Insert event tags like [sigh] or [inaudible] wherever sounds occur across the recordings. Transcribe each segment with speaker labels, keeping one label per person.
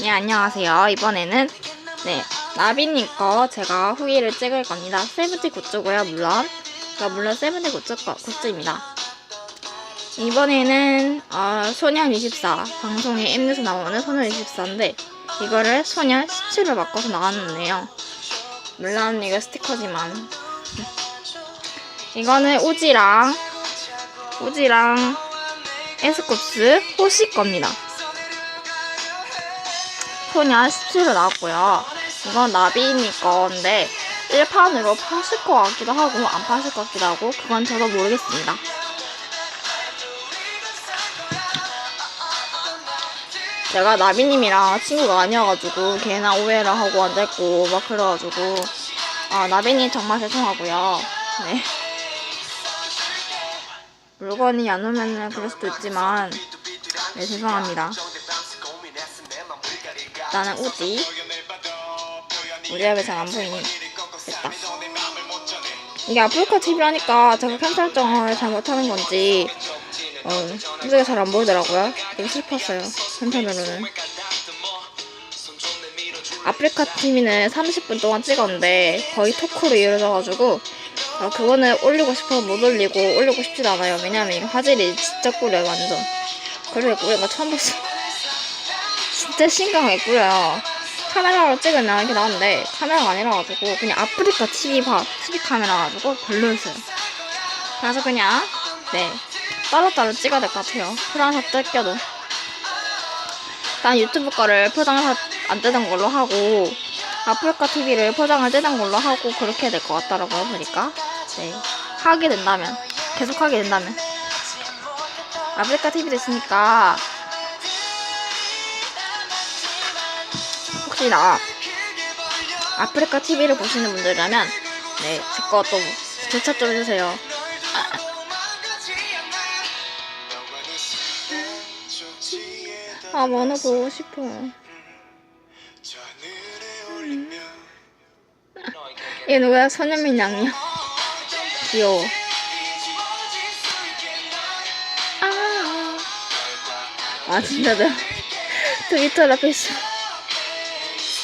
Speaker 1: 네, 안녕하세요. 이번에는, 네, 나비님 거 제가 후기를 찍을 겁니다. 세븐티 굿즈고요, 물론. 그러니까 물론 세븐티 굿즈, 거, 굿즈입니다. 이번에는, 어, 소년24. 방송에 M에서 나오는 소년24인데, 이거를 소년 17로 바꿔서 나왔는데요. 물론 이거 스티커지만. [laughs] 이거는 우지랑, 우지랑 에스쿱스 호시 겁니다. 소냐 17로 나왔고요. 이건 나비니 건데 1판으로 파실 것 같기도 하고 안 파실 것 같기도 하고 그건 저도 모르겠습니다. 제가 나비님이랑 친구가 아니어가지고 걔나 오해를 하고 앉아있고 막 그래가지고 아 나비님 정말 죄송하고요. 네. 물건이 안 오면은 그럴 수도 있지만 네 죄송합니다. 나는 우지. 우리가 왜잘안 보이니? 됐다. 이게 아프리카 TV라니까 제가 캠 설정을 잘 못하는 건지 어, 우지가 잘 안 보이더라고요. 되게 슬펐어요. 한편으로는. 아프리카 TV는 30분 동안 찍었는데 거의 토크로 이루어져가지고 어, 그거는 올리고 싶어서 못 올리고 올리고 싶지도 않아요. 왜냐면 이거 화질이 진짜 꾸려요 완전. 그래서 거 처음 봤어. 진짜 꾸려요. 카메라로 찍으면 이렇게 나오는데 카메라가 아니라가지고 그냥 아프리카 TV 봐 TV 카메라 가지고 별로였어요. 그래서 그냥 네 따로따로 찍어야 될 것 같아요. 프랑스 뜯겨도. 난 유튜브 거를 포장을 안 뜯은 걸로 하고 아프리카 TV를 포장을 뜯은 걸로 하고 그렇게 될 것 같더라고요 보니까 네 하게 된다면 계속 하게 된다면 아프리카 TV 됐으니까 혹시나 아프리카 TV를 보시는 분들이라면 네, 제 거또 주차 좀 해주세요. 아, 만화 보고 싶어요. 얘 누구야? 선현민 양이야. 귀여워. 아, 아 진짜 내가 [laughs] 트위터라 페이스.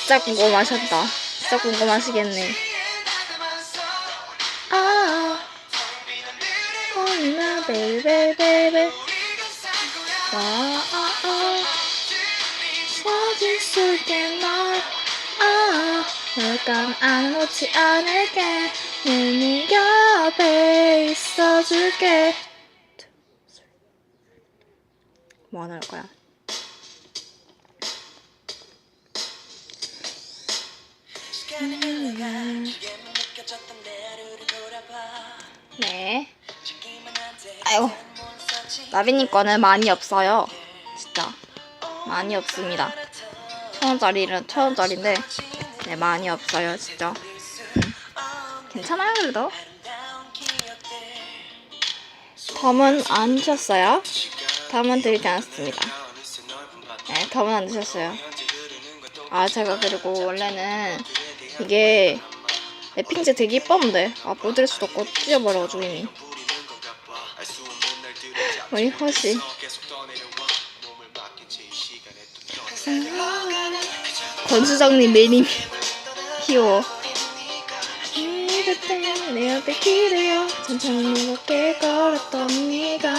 Speaker 1: 진짜 궁금하셨다. 진짜 궁금하시겠네. 아, 오늘 베이베 베이베. 와, 아, 아. 사진 속에 널, 아, 널 안놓지 않을게. 내 옆에 있어줄게. 뭐 하나 할 거야? 네. 아이고. 나비님 거는 많이 없어요. 진짜. 많이 없습니다. 천 원짜리는 천 원짜리인데, 네, 많이 없어요, 진짜. 음. 괜찮아요, 그래도. 덤은 안 주셨어요. 덤은 드리지 않았습니다. 네, 덤은 안 주셨어요. 아, 제가 그리고 원래는 이게 랩핑제 되게 이뻤는데, 아, 못 드릴 수도 없고 찢어버려가지고 이미. 우리 허시. 권수정님 매님 귀여워. 내 옆에 기대어 천천히 무겁게 걸었던 네가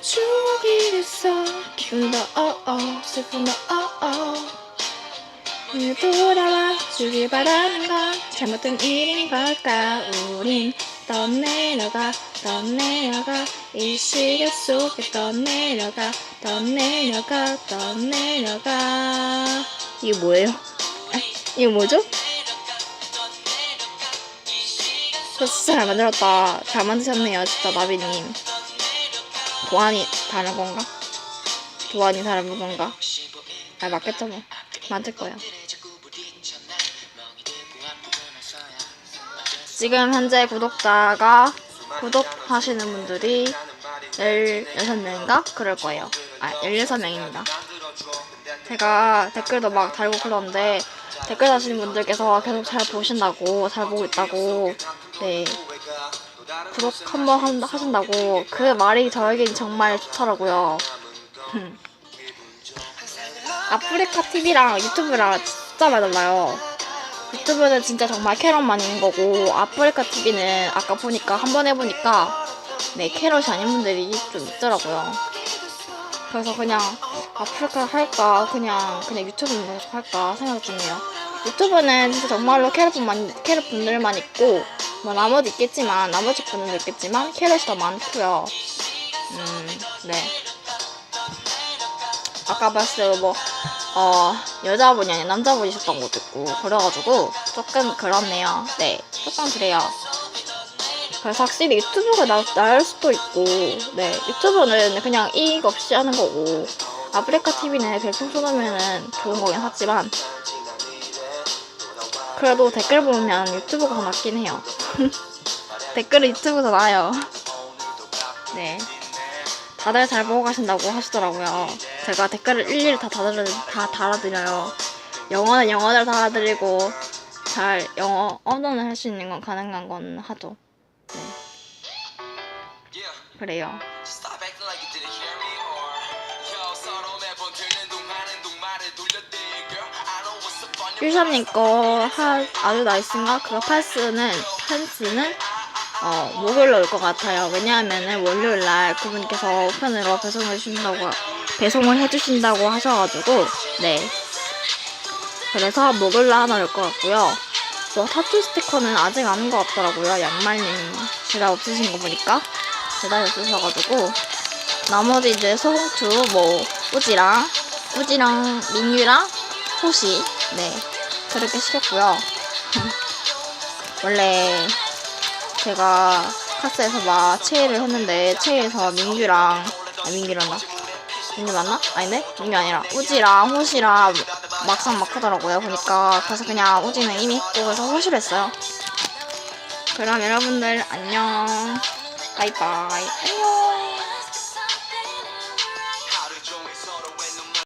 Speaker 1: 추억이 됐어 기분도 어어 슬픔도 어어 오늘 돌아와 주길 바라는 건 잘못된 일인 걸까 우린 떠내려가 떠내려가 이 시계 속에 떠내려가 떠내려가 떠내려가 이게 뭐예요? 아, 이거 뭐죠? 저 진짜 잘 만들었다 잘 만드셨네요 진짜 나비님 도안이 다른 건가? 도안이 다른 건가? 아 맞겠죠 뭐 맞을 거야 지금 현재 구독자가 구독하시는 분들이 16명인가? 그럴 거예요. 아, 16명입니다. 제가 댓글도 막 달고 그러는데 댓글 다시는 분들께서 계속 잘 보신다고, 잘 보고 있다고, 네. 구독 한번 한- 하신다고 그 말이 저에겐 정말 좋더라고요. 아프리카 TV랑 유튜브랑 진짜 많이 달라요. 유튜브는 진짜 정말 캐럿만 있는 거고 아프리카 TV는 아까 보니까 한 번 해보니까 네 캐럿이 아닌 분들이 좀 있더라고요. 그래서 그냥 아프리카 할까 그냥 그냥 유튜브만 계속 할까 생각 중이에요. 유튜브는 진짜 정말로 캐럿분만 캐럿 분들만 있고 뭐 나머지 있겠지만 나머지 분들도 있겠지만 캐럿이 더 많고요. 음, 네. 아까 봤을 뭐, 어, 여자분이 아니라 남자분이셨던 것도 있고, 그래가지고, 조금 그렇네요. 네, 조금 그래요. 그래서 확실히 유튜브가 나, 나을 수도 있고, 네, 유튜브는 그냥 이익 없이 하는 거고, 아프리카 TV는 별풍 쏘놓으면은 좋은 거긴 하지만, 그래도 댓글 보면 유튜브가 더 낫긴 해요. [laughs] 댓글은 유튜브가 더 나아요. 네. 다들 잘 보고 가신다고 하시더라고요. 제가 댓글을 일일이 다, 달아, 다 달아드려요. 영어는 영어대로 달아드리고, 잘 영어 언어를 할수 있는 건 가능한 건 하죠. 네. 그래요.
Speaker 2: Stop acting like you didn't hear me or Yo 서로 매번 들는 동안은 동말을 돌렸대 girl I know what's up on your
Speaker 1: 퓨션님 거 하, 아주 나이스인가? 그거 팔스는, 판스는, 어, 목요일로 올 것 같아요. 왜냐하면은 월요일날 그분께서 우편으로 배송을 해주신다고, 배송을 해주신다고 하셔가지고, 네. 그래서 목요일날 하나 올 것 같고요. 뭐, 타투 스티커는 아직 안 온 것 같더라고요. 양말님 대답 없으신 거 보니까. 대답이 없으셔가지고. 나머지 이제 소봉투, 뭐, 우지랑, 우지랑 민유랑 호시, 네. 그렇게 시켰고요. [laughs] 원래 제가 카스에서 막 체의를 했는데 체의에서 민규랑 아 민규란다 민규 맞나? 아닌데? 민규 아니라. 우지랑 호시랑 막상 막 하더라고요. 보니까 그래서 그냥 우지는 이미 했고 그래서 호시로 했어요. 그럼 여러분들 안녕. 바이바이. 안녕